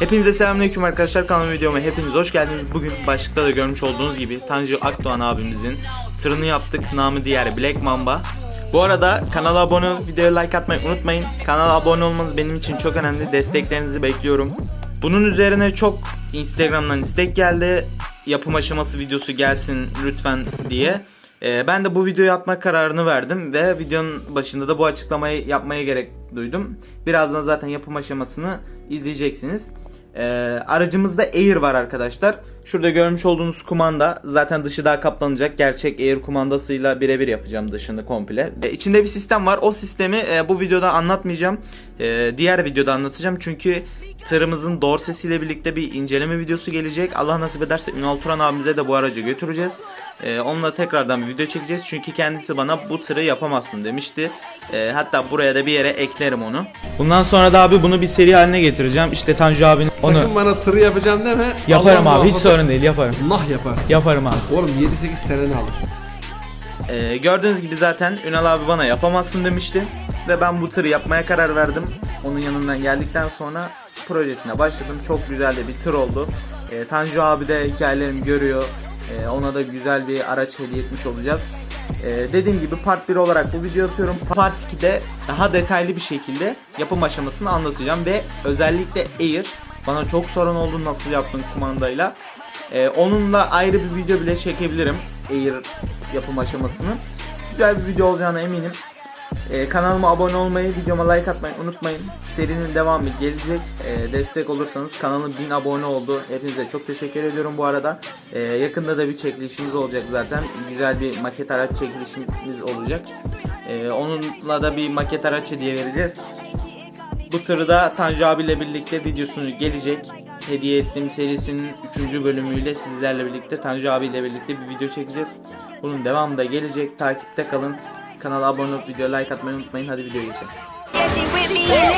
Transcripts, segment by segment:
Hepinize selamünaleyküm arkadaşlar kanalıma videoma hepiniz hoş geldiniz. Bugün başlıkta da görmüş olduğunuz gibi Tanju Akdoğan abimizin tırını yaptık. Namı diğer Black Mamba. Bu arada kanala abone olup videoya like atmayı unutmayın. Kanala abone olmanız benim için çok önemli. Desteklerinizi bekliyorum. Bunun üzerine çok Instagram'dan istek geldi. Yapım aşaması videosu gelsin lütfen diye. Ee, ben de bu videoyu atma kararını verdim ve videonun başında da bu açıklamayı yapmaya gerek duydum. Birazdan zaten yapım aşamasını izleyeceksiniz. Ee, aracımızda Air var arkadaşlar. Şurada görmüş olduğunuz kumanda zaten dışı daha kaplanacak. Gerçek Air kumandasıyla birebir yapacağım dışını komple. Ee, içinde bir sistem var. O sistemi e, bu videoda anlatmayacağım. Ee, diğer videoda anlatacağım. Çünkü tırımızın dorsesiyle birlikte bir inceleme videosu gelecek. Allah nasip ederse Ünal Turan abimize de bu aracı götüreceğiz. Ee, onunla tekrardan bir video çekeceğiz. Çünkü kendisi bana bu tırı yapamazsın demişti. Ee, hatta buraya da bir yere eklerim onu. Bundan sonra da abi bunu bir seri haline getireceğim. İşte Tanju abinin Sakın onu bana tırı yapacağım deme. yaparım Allah abi. Hiç muhafaza- sorun değil yaparım. Allah yaparsın. Yaparım abi. Oğlum 7-8 seneni alır. Ee, gördüğünüz gibi zaten Ünal abi bana yapamazsın demişti. Ve ben bu tırı yapmaya karar verdim. Onun yanından geldikten sonra projesine başladım. Çok güzel de bir tır oldu. Ee, Tanju abi de hikayelerimi görüyor. Ee, ona da güzel bir araç hediye etmiş olacağız. Ee, dediğim gibi part 1 olarak bu video atıyorum. Part 2'de daha detaylı bir şekilde yapım aşamasını anlatacağım. Ve özellikle Air bana çok sorun oldu nasıl yaptın kumandayla. Ee, onunla ayrı bir video bile çekebilirim. Air yapım aşamasını. Güzel bir video olacağına eminim. Ee, kanalıma abone olmayı, videoma like atmayı unutmayın. Serinin devamı gelecek. Ee, destek olursanız kanalım 1000 abone oldu. Hepinize çok teşekkür ediyorum bu arada. Ee, yakında da bir çekilişimiz olacak zaten. Güzel bir maket araç çekilişimiz olacak. Ee, onunla da bir maket araç hediye vereceğiz. Bu tırı da Tanju abiyle birlikte videosunu gelecek. Hediye ettiğim serisinin 3. bölümüyle sizlerle birlikte Tanju abiyle birlikte bir video çekeceğiz. Bunun devamı da gelecek. Takipte kalın. Kanala abone olup videoya like atmayı unutmayın. Hadi videoya geçelim.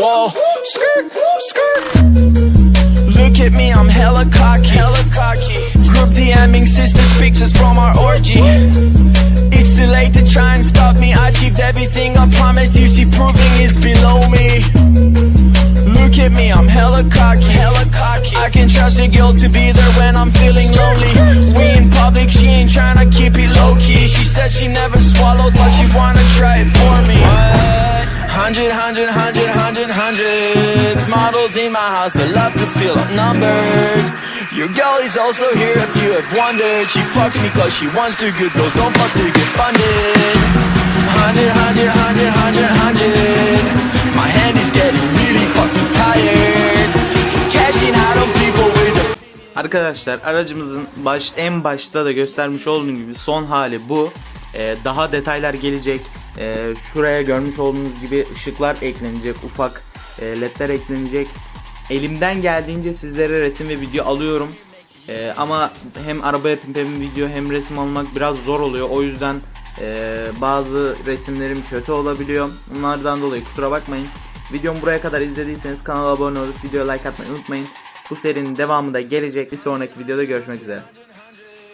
Whoa, skirt, skirt. Look at me, I'm hella cocky. Hella cocky. Group DMing sisters pictures from our orgy. It's too late to try and stop me. I achieved everything I promised you. See, proving is below me. Look at me, I'm hella cocky. Hella cocky. I can trust a girl to be there when I'm feeling lonely. We in public, she ain't trying to keep it low key. She said she never swallowed, but she wanna try it for me. What? Hundred, hundred, hundred, hundred models in my house. I love to feel outnumbered. Your girl is also here if you have wondered. She fucks me cause she wants to good girls. Don't fuck to get funded. Hundred, hundred, hundred, hundred, hundred. My hand is getting really fucking tired. Cashing out on people with the Arkadaşlar aracımızın baş, en başta da göstermiş olduğum gibi son hali bu. Ee, daha detaylar gelecek. Ee, şuraya görmüş olduğunuz gibi ışıklar eklenecek. Ufak e, ledler eklenecek. Elimden geldiğince sizlere resim ve video alıyorum. Ee, ama hem araba yapıp hem video hem resim almak biraz zor oluyor. O yüzden e, bazı resimlerim kötü olabiliyor. Bunlardan dolayı kusura bakmayın. Videomu buraya kadar izlediyseniz kanala abone olup videoya like atmayı unutmayın. Bu serinin devamı da gelecek. Bir sonraki videoda görüşmek üzere.